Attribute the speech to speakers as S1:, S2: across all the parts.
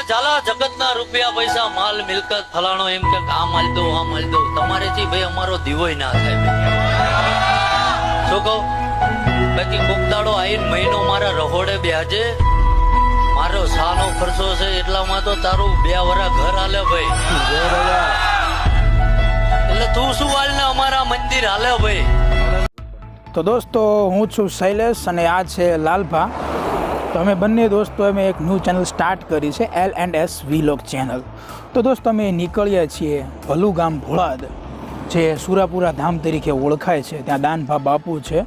S1: કે ચાલા જગતના રૂપિયા પૈસા, માલ, મિલકત, ફલાણો એમ કે આ માલ દો, આ માલ દો. તમારેથી ભાઈ અમારો દીવોય ના થાય. શું કહું? બાકી કોક દાડો મહિનો મારા રહોડે બ્યાજે મારો સાનો ખર્ચો છે એટલામાં તો તારું બે વરા ઘર હાલે ભાઈ. એટલે તું શું હાલ ને અમારા મંદિર હાલે ભાઈ?
S2: તો દોસ્તો, હું છું શૈલેષ અને આ છે લાલભા. તો અમે બંને દોસ્તો અમે એક ન્યૂ ચેનલ સ્ટાર્ટ કરી છે L and S vlog channel તો દોસ્તો અમે નીકળ્યા છીએ ભલું ગામ ભોળાદ, જે સુરાપુરા ધામ તરીકે ઓળખાય છે. ત્યાં દાનભા બાપુ છે.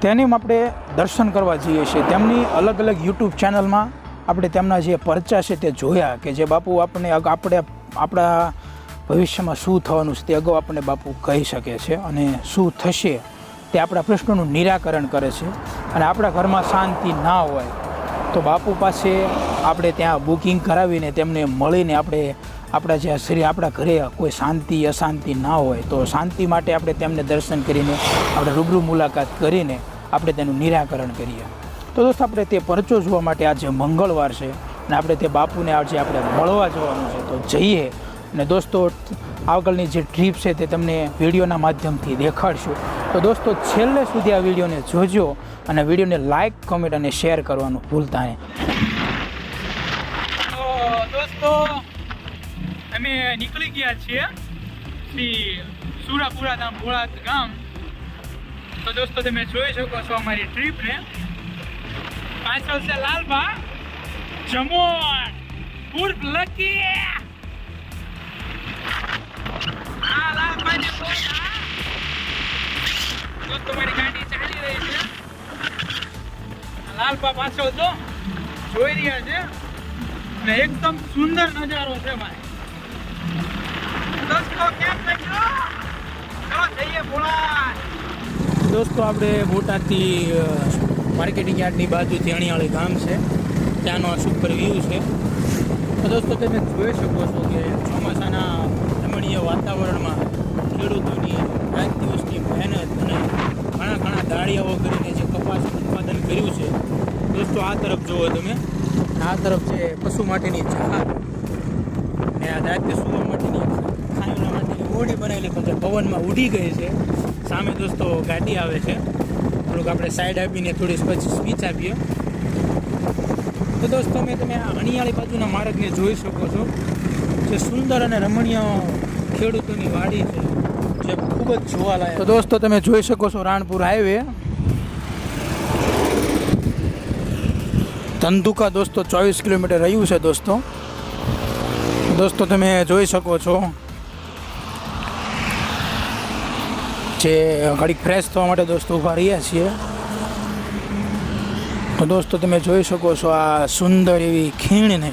S2: તેની આપણે દર્શન કરવા જઈએ છીએ. તેમની અલગ અલગ યુટ્યુબ ચેનલમાં આપણે તેમના જે પરચા છે તે જોયા કે જે બાપુ આપણે આપણે આપણા ભવિષ્યમાં શું થવાનું છે તે અગાઉ આપણને બાપુ કહી શકે છે અને શું થશે તે આપણા પ્રશ્નોનું નિરાકરણ કરે છે અને આપણા ઘરમાં શાંતિ ના હોય તો બાપુ પાસે આપણે ત્યાં બુકિંગ કરાવીને તેમને મળીને આપણે આપણા જે શ્રી આપણા ઘરે કોઈ શાંતિ, અશાંતિ ના હોય તો શાંતિ માટે આપણે તેમને દર્શન કરીને આપણે રૂબરૂ મુલાકાત કરીને આપણે તેનું નિરાકરણ કરીએ. તો દોસ્તો, આપણે તે પરચો જોવા માટે આજે મંગળવાર છે અને આપણે તે બાપુને આજે આપણે મળવા જવાનું છે. તો જઈએ. અને દોસ્તો આગળની જે ટ્રીપ છે તે તમને વિડીયોના માધ્યમથી દેખાડશું. તો દોસ્તો, છેલ્લે સુધી આ વિડીયોને જોજો અને વિડીયોને લાઇક કમેન્ટ અને શેર કરવાનું ભૂલતા નહીં. દોસ્તો, અમે નીકળી ગયા છીએ શ્રી સુરાપુરા ધામ ભોળાત ગામ. તો દોસ્તો, તમે જોઈ શકો છો અમારી ટ્રીપને. પાછળ છે લાલબા. જમોણ પૂર્વ લકી. લાલબા પાછળ તો જોઈ રહ્યા છે. ને એકદમ સુંદર નજારો છે ભાઈ. દોસ્તો, કેમ લાગ્યો જઈએ બોલાય. દોસ્તો, આપણે બોટાદથી માર્કેટિંગ યાર્ડની બાજુથી અણિયાળી ગામ છે. ત્યાંનો આ સુપર વ્યૂ છે. દોસ્તો, તમે જોઈ શકો છો કે ચોમાસાના રમણીય વાતાવરણમાં ખેડૂતોની રાત દિવસની મહેનત અને ઘણા ઘણા દાળિયાઓ કરીને જે કપાસ ઉત્પાદન કર્યું છે દોસ્તો, આ તરફ જુઓ તમે. આ તરફ છે પશુ માટેની જહાજ આ રાતે સુવા માટેની ખાયલા માટેની ઓડી બનાવેલી પણ જે પવનમાં ઉડી ગઈ છે. સામે દોસ્તો ગાડી આવે છે. થોડુંક આપણે સાઈડ આપીને થોડી પછી સ્પીચ આપીએ. તો દોસ્તો, મેં તમે આ અણિયાળી બાજુના માર્ગને જોઈ શકો છો. જે સુંદર અને રમણીય ખેડૂતોની વાડી છે. જે ખૂબ જ જોવાલાયક તો દોસ્તો, તમે જોઈ શકો છો રાણપુર હાઈવે ધંધુકા દોસ્તો, ચોવીસ કિલોમીટર રહ્યું છે દોસ્તો. દોસ્તો, તમે જોઈ શકો છો જે ઘડીક ફ્રેશ થવા માટે દોસ્તો ઊભા રહ્યા છીએ. તો દોસ્તો, તમે જોઈ શકો છો આ સુંદર એવી ખીણને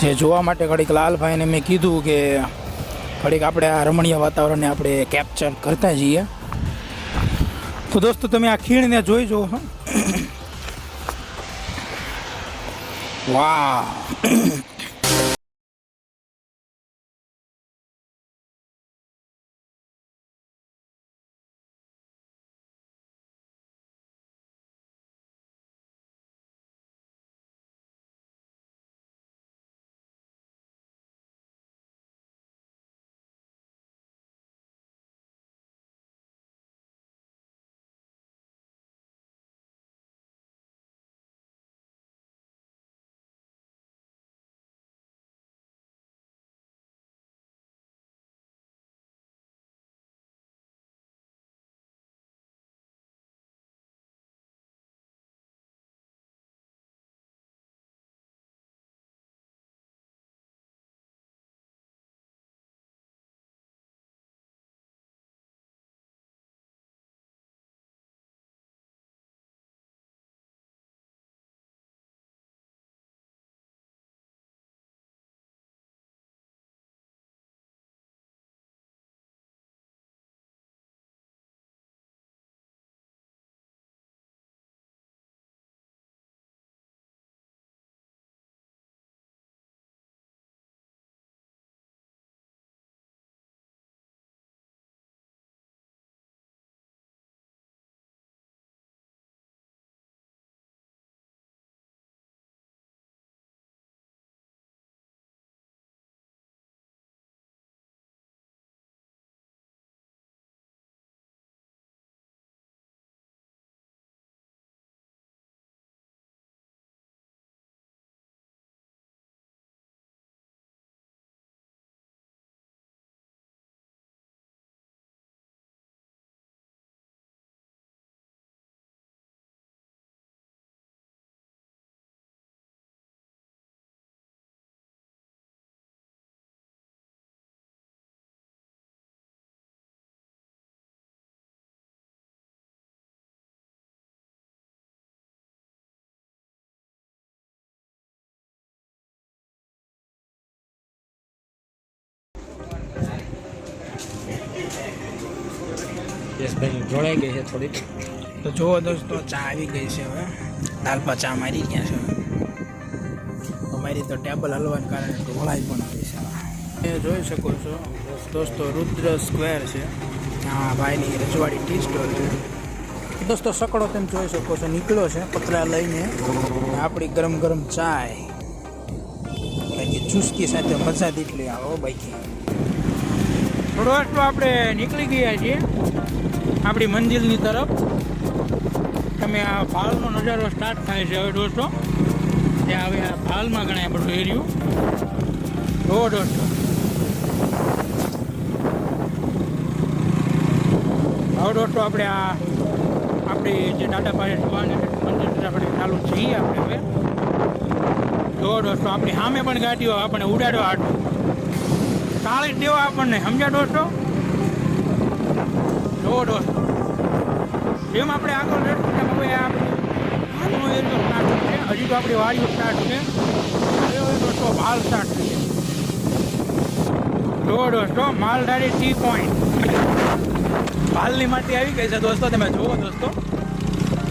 S2: જે જોવા માટે ઘડીક લાલભાઈને મેં કીધું કે ઘડીક આપણે આ રમણીય વાતાવરણને આપણે કેપ્ચર કરતા જઈએ. તો દોસ્તો, તમે આ ખીણને જોઈ જો 哇。
S3: યશભાઈ જોડાઈ ગઈ છે થોડીક.
S2: તો જુઓ દોસ્તો, ચા આવી ગઈ છે હવે. દાલપા ચા મારી ગયા છે અમારી તો ટેબલ હલવાને કારણે ઢોળાઈ પણ આવી છે એ જોઈ શકો છો, દોસ્તો, રુદ્ર સ્ક્વેર છે. આ ભાઈની રજવાડી ટી સ્ટોર છે. દોસ્તો, સકડો તેમ જોઈ શકો છો, નીકળ્યો છે પતરા લઈને. આપણી ગરમ ગરમ ચાય. બાકી ચુસ્કી સાથે મજા દીટલી આવો બાકી. થોડો એટલો આપણે નીકળી ગયા છીએ. આપણી મંજિલની તરફ. તમે આ ભાલનો નજારો સ્ટાર્ટ થાય છે હવે દોસ્તો. ત્યાં હવે આ ભાલમાં ગણાય બધું એર્યું. જો દોસ્તો. હવે દોસ્તો આપણે આ આપણી જે દાદા પાસે જવાની આપણે ચાલુ છીએ આપણે હવે. જો દોસ્તો, આપણી સામે પણ ગાડીઓ આપણે ઉડાડવા આટો જ દેવા આપણને, સમજ્યા દોસ્તો? જો દોસ્તો. જેમ આપણે આગળ જઈશું હવે આપણે એરિયો સ્ટાર્ટ છે. હજી તો આપણી વાડીઓ સ્ટાર્ટ છે. દોસ્તો માલ સ્ટાર્ટ થશે જો દોસ્તો માલધારી ટી પોઈન્ટ માલની માટી આવી ગઈ છે દોસ્તો, તમે જુઓ દોસ્તો.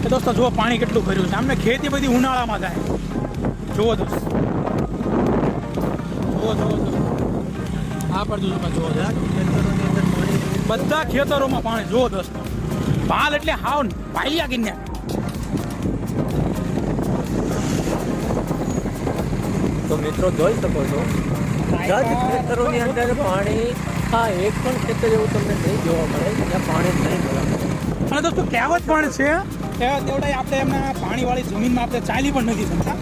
S2: એ દોસ્તો, જુઓ પાણી કેટલું ભર્યું છે. આમને ખેતી બધી ઉનાળામાં થાય. જુઓ દોસ્તો. જુઓ જુઓ દોસ્તો આ જુઓ બધા ખેતરોમાં પાણી જુઓ દોસ્તો પાલ એટલે હાવ પાયલિયા કિન્યા
S3: તો મિત્રો જોઈ શકો છો બધા જ ખેતરોની અંદર પાણી હા એક પણ ખેતર એવું તમને નહીં જોવા મળે જ્યાં પાણી નહીં મળે.
S2: અને દોસ્તો કહેવત પણ છે કહેવત તેવડાય આપણે એમના પાણીવાળી જમીનમાં આપણે ચાલી પણ નથી શકતા.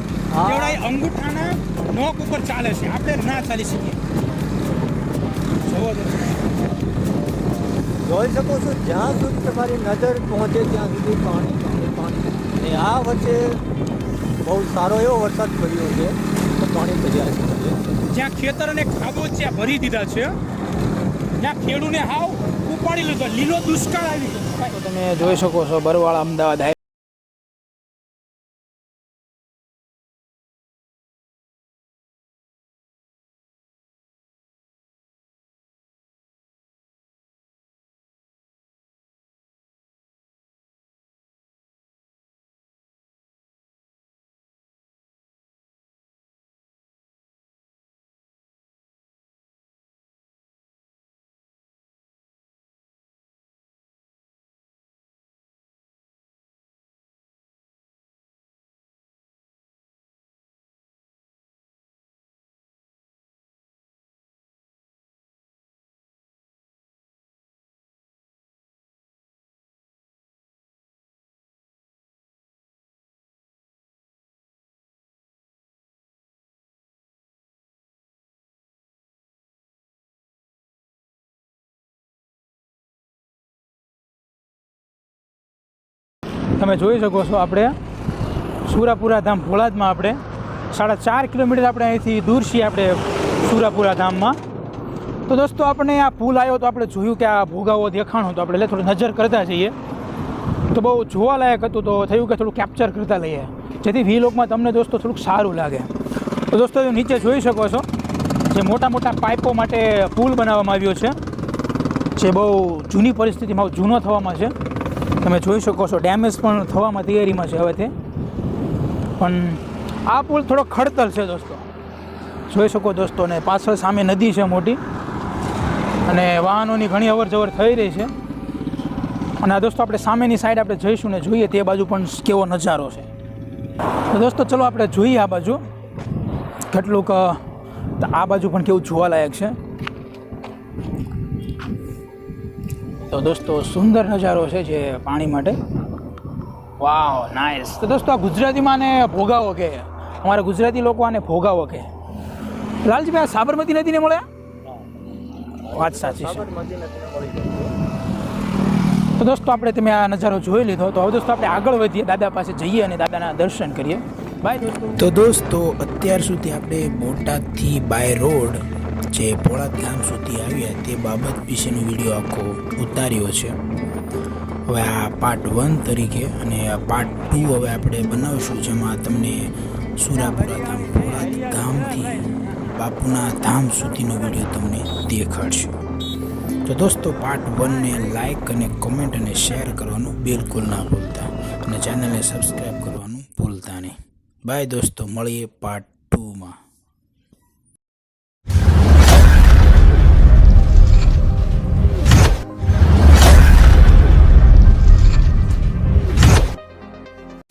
S2: એવડાય અંગૂઠાના નોક ઉપર ચાલે છે આપણે ના ચાલી શકીએ.
S3: જોઈ શકો છો જ્યાં સુધી તમારી નજર પહોંચે ત્યાં સુધી પાણી પાણી પાણી. અને આ વચ્ચે બહુ સારો એવો વરસાદ પડ્યો છે તો પાણી ભર્યા છે.
S2: જ્યાં ખેતર અને ખાબોચિયા ભરી દીધા છે. જ્યાં ખેડૂને હાવ ઉપાડી લીધો લીલો દુષ્કાળ આવી ગયો. તમે જોઈ શકો છો બરવાળા અમદાવાદ તમે જોઈ શકો છો આપણે. સુરાપુરા ધામ ભોળાદમાં આપણે. સાડા ચાર કિલોમીટર આપણે અહીંથી દૂર છીએ આપણે સુરાપુરા ધામમાં. તો દોસ્તો, આપણે આ પુલ આવ્યો તો આપણે જોયું કે આ ભોગાવો દેખાણો તો આપણે થોડી નજર કરતા જઈએ. તો બહુ જોવાલાયક હતું તો થયું કે થોડું કેપ્ચર કરતા લઈએ. જેથી વીલોકમાં તમને દોસ્તો થોડુંક સારું લાગે. તો દોસ્તો નીચે જોઈ શકો છો. જે મોટા મોટા પાઇપો માટે પુલ બનાવવામાં આવ્યો છે. જે બહુ જૂની પરિસ્થિતિમાં જૂનો થવામાં છે. તમે જોઈ શકો છો ડેમેજ પણ થવામાં તૈયારીમાં છે હવે તે. પણ આ પુલ થોડો ખડતલ છે દોસ્તો. જોઈ શકો દોસ્તો ને પાછળ સામે નદી છે મોટી. અને વાહનોની ઘણી અવર જવર થઈ રહી છે. અને આ દોસ્તો આપણે સામેની સાઈડ આપણે જઈશું ને જોઈએ, તે બાજુ પણ કેવો નજારો છે. તો દોસ્તો ચલો આપણે જોઈએ આ બાજુ. કેટલુંક, આ બાજુ પણ કેવું જોવાલાયક છે. તો દોસ્તો સુંદર નજારો છે જે પાણી માટે. વાવ નાઇસ તો દોસ્તો આ ગુજરાતીમાં આને ભોગાવો કે? અમારા ગુજરાતી લોકો આને ભોગાવો કે? લાલજીભાઈ આ સાબરમતી નદીને મળ્યા વાત સાચી છે.
S3: સાબરમતી નદીને મળી જાય.
S2: તો દોસ્તો આપણે તમે આ નજારો જોઈ લીધો. તો હવે દોસ્તો આપણે આગળ વધીએ. દાદા પાસે જઈએ અને દાદાના દર્શન કરીએ. બાય દોસ્તો. તો દોસ્તો અત્યાર સુધી આપણે બોટાદથી બાય રોડ જે ભોળાદ ગામ સુધી આવ્યા તે બાબત વિશેનો વીડિયો આખો ઉતાર્યો છે. હવે આ પાર્ટ વન તરીકે અને આ પાર્ટ ટુ હવે આપણે બનાવીશું, જેમાં તમને સુરાપુરા ધામ ભોળાદ ગામથી બાપુના ધામ સુધીનો વીડિયો તમને દેખાડશે. તો દોસ્તો પાર્ટ વનને લાઇક અને કોમેન્ટ અને શેર કરવાનું બિલકુલ ના ભૂલતા અને ચેનલને સબસ્ક્રાઈબ કરવાનું ભૂલતા નહીં. બાય દોસ્તો, મળીએ પાર્ટ